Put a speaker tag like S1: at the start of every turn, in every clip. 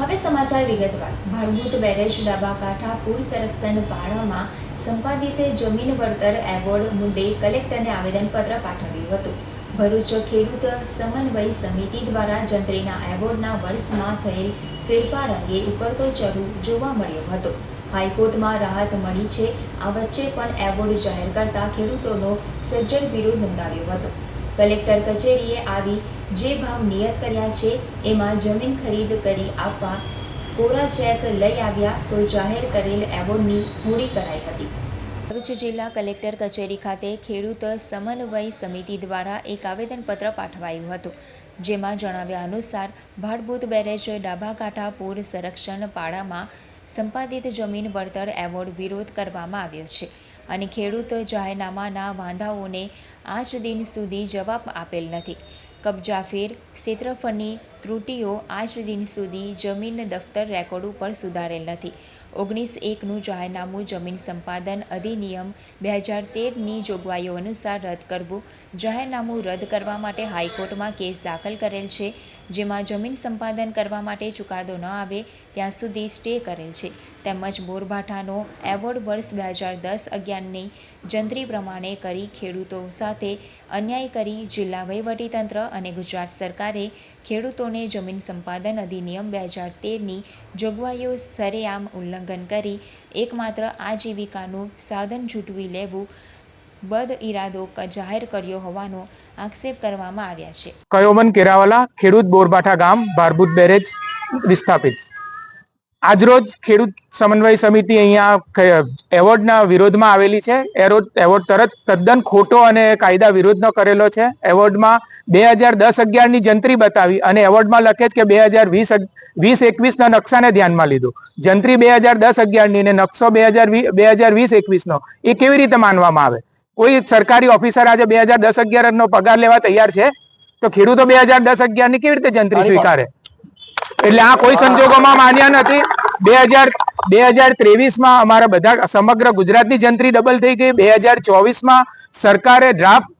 S1: હવે સમાચાર વિગતવાર. ભાડભૂત બેરેજ ડાબા કાંઠા પૂર સંરક્ષણ પાળામાં સંપાદિત જમીન વળતર એવોર્ડ મુદ્દે કલેક્ટરને આવેદનપત્ર પાઠવ્યું હતું. ભરૂચ ખેડૂત સમન્વય સમિતિ દ્વારા જંત્રીના એવોર્ડના વર્ષમાં થયેલ ફેરફાર અંગે ઉકળતો ચરુ જોવા મળ્યો હતો. હાઈકોર્ટમાં રાહત મળી છે. આ વચ્ચે પણ એવોર્ડ જાહેર કરતા ખેડૂતોનો સજ્જડ વિરોધ નોંધાવ્યો હતો. કલેક્ટર કચેરીએ આવી જે ભાવ નિયત કર્યા છે, એમાં જમીન ખરીદ કરી આપવા કોરા ચેક લઈ આવ્યા તો જાહેર કરેલ એવોર્ડની હોળી કરાઈ હતી. ભરૂચ જિલ્લા કલેક્ટર કચેરી ખાતે ખેડૂત સમન્વય સમિતિ દ્વારા એક આવેદનપત્ર પાઠવાયું હતું, જેમાં જણાવ્યા અનુસાર, ભાડભૂત બેરેજ ડાબા કાંઠા પૂર સંરક્ષણ પાડામાં સંપાદિત જમીન વળતર એવોર્ડ વિરોધ કરવામાં આવ્યો છે. અને ખેડૂત જાહેરનામાના વાંધાઓને આજ દિન સુધી જવાબ આપેલ નથી. કબજાફેર ક્ષેત્રફળની ત્રુટીઓ આજ દિન સુધી જમીન દફતર રેકોર્ડ ઉપર સુધારેલ નથી. ઓગણીસ એકનું જાહેરનામું જમીન સંપાદન અધિનિયમ બે હજાર તેરની જોગવાઈઓ અનુસાર રદ કરવું. જાહેરનામું રદ કરવા માટે હાઈકોર્ટમાં કેસ દાખલ કરેલ છે. જેમાં જમીન સંપાદન કરવા માટે ચુકાદો ન આવે ત્યાં સુધી સ્ટે કરેલ છે. તેમજ બોરભાઠાનો એવોર્ડ વર્ષ બે હજાર દસ અગિયારની જંત્રી પ્રમાણે કરી ખેડૂતો સાથે અન્યાય કરી જિલ્લા વહીવટીતંત્ર અને ગુજરાત સરકારે ખેડૂતોને જમીન સંપાદન અધિનિયમ બે હજાર તેરની જોગવાઈઓ સરેઆમ ઉલ્લંઘન કરી એકમાત્ર આજીવિકાનું સાધન ઝૂંટવી લેવું બદ ઇરાદો જાહેર કર્યો હોવાનો આક્ષેપ કરવામાં આવ્યા છે.
S2: કયોમન કેરાવાલા ખેડૂત બોરબાઠા ગામ ભારભૂત બેરેજ, વિસ્થાપિત. આજરોજ ખેડૂત સમન્વય સમિતિ અહીંયા એવોર્ડના વિરોધમાં આવેલી છે. એરોડ એવોર્ડ તરત તદ્દન ખોટો અને કાયદા વિરોધનો કરેલો છે. એવોર્ડમાં બે હજાર દસ અગિયારની જંત્રી બતાવી અને એવોર્ડમાં લખે છે કે બે હજાર વીસ વીસ એકવીસના નકશાને ધ્યાનમાં લીધું. જંત્રી બે હજાર દસ અગિયારની ને નકશો બે હજાર બે હજાર વીસ એકવીસનો. એ કેવી રીતે માનવામાં આવે? કોઈ સરકારી ઓફિસર આજે બે હજાર દસ અગિયારનો પગાર લેવા તૈયાર છે? તો ખેડૂતો બે હજાર દસ અગિયારની કેવી રીતે જંત્રી સ્વીકારે? એટલે આ કોઈ સંજોગોમાં માન્ય નથી. બે હજાર બે હજાર ત્રેવીસમાં અમારા બધા સમગ્ર ગુજરાતની જંત્રી ડબલ થઈ ગઈ. બે હજાર ચોવીસમાં સરકારે ડ્રાફ્ટ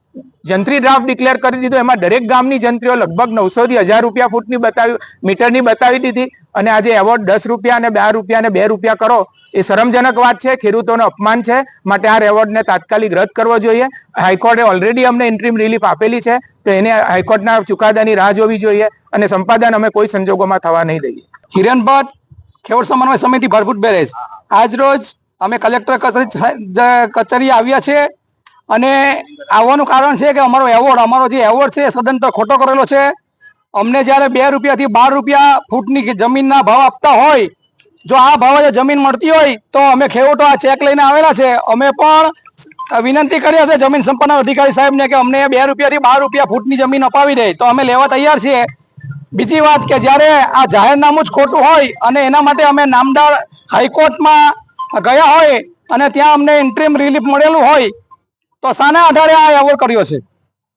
S2: જંત્રી ડ્રાફ્ટ ડિક્લેર કરી દીધો. એમાં દરેક ગામની જંત્રીઓ લગભગ નવસો થી હજાર રૂપિયા ફૂટની બતાવી મીટરની બતાવી દીધી. અને આજે એવોર્ડ દસ રૂપિયા અને બાર રૂપિયા અને બે રૂપિયા કરો. એ શરમજનક વાત છે, ખેડૂતોનો અપમાન છે. માટે આ રેવોર્ડને તાત્કાલિક રદ કરવો જોઈએ. હાઈકોર્ટે ઓલરેડી અમને ઇન્ટ્રીમ રિલીફ આપેલી છે, તો એને હાઈકોર્ટના ચુકાદાની રાહ જોવી જોઈએ અને સંપાદન અમે કોઈ સંજોગોમાં થવા નહીં દઈએ.
S3: હિરણ ભટ્ટ, ખેડૂત સમન્વય સમિતિ ભરભૂત બેરેજ. આજરોજ અમે કલેક્ટર કચેરી કચેરી આવ્યા છે અને આવવાનું કારણ છે કે અમારો એવોર્ડ અમારો જે એવોર્ડ છે એ સદંતર ખોટો કરેલો છે. અમને જ્યારે બે રૂપિયાથી બાર રૂપિયા ફૂટની જમીનના ભાવ આપતા હોય જો આ ભાવે જમીન મળતી હોય તો અમે ખેડૂતો આ ચેક લઈને આવેલા છે. અમે પણ વિનંતી કરી હશે જમીન સંપન્ન અધિકારી સાહેબને કે અમને બે રૂપિયાથી બાર રૂપિયા ફૂટની જમીન અપાવી દે. તો અમે લેવા તૈયાર છીએ. બીજી વાત કે જ્યારે આ જાહેરનામું જ ખોટું હોય અને એના માટે અમે નામદાર હાઈકોર્ટમાં ગયા હોય અને ત્યાં અમને ઇન્ટ્રીમ રિલીફ મળેલું હોય, તો શાના આધારે આ એવોર્ડ કર્યો છે.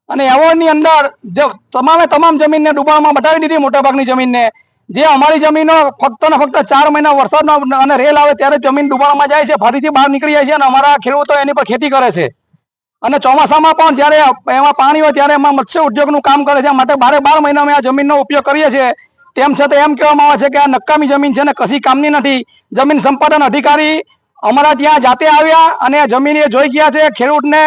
S3: અને એવોર્ડની અંદર જે તમામે તમામ જમીનને ડુબાણમાં બતાવી દીધી, મોટાભાગની જમીનને. જે અમારી જમીનો ફક્ત ને ફક્ત ચાર મહિના વરસાદનો અને રેલ આવે ત્યારે જમીન ડૂબાણમાં જાય છે, ફરીથી બહાર નીકળી જાય છે અને અમારા ખેડૂતો એની પર ખેતી કરે છે. અને ચોમાસામાં પણ જ્યારે એમાં પાણી હોય ત્યારે એમાં મત્સ્ય ઉદ્યોગનું કામ કરે છે, માટે બારે બાર મહિના અમે આ જમીનનો ઉપયોગ કરીએ છીએ. તેમ છતાં એમ કહેવામાં આવે છે કે આ નકામી જમીન છે ને કશી કામની નથી. જમીન સંપાદન અધિકારી અમારા ત્યાં જાતે આવ્યા અને જમીન એ જોઈ ગયા છે, ખેડૂતને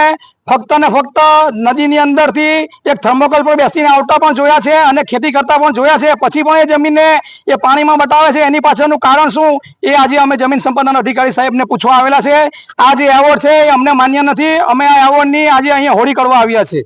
S3: ફક્ત ને ફક્ત નદીની અંદરથી એક થર્મોકોલ પર બેસીને આવતા પણ જોયા છે અને ખેતી કરતા પણ જોયા છે. પછી પણ એ જમીનને એ પાણીમાં બતાવે છે. એની પાછળનું કારણ શું? એ આજે અમે જમીન સંપાદન અધિકારી સાહેબને પૂછવા આવેલા છે. આ જે એવોર્ડ છે એ અમને માન્ય નથી. અમે આ એવોર્ડની આજે અહીંયા હોળી કરવા આવ્યા છે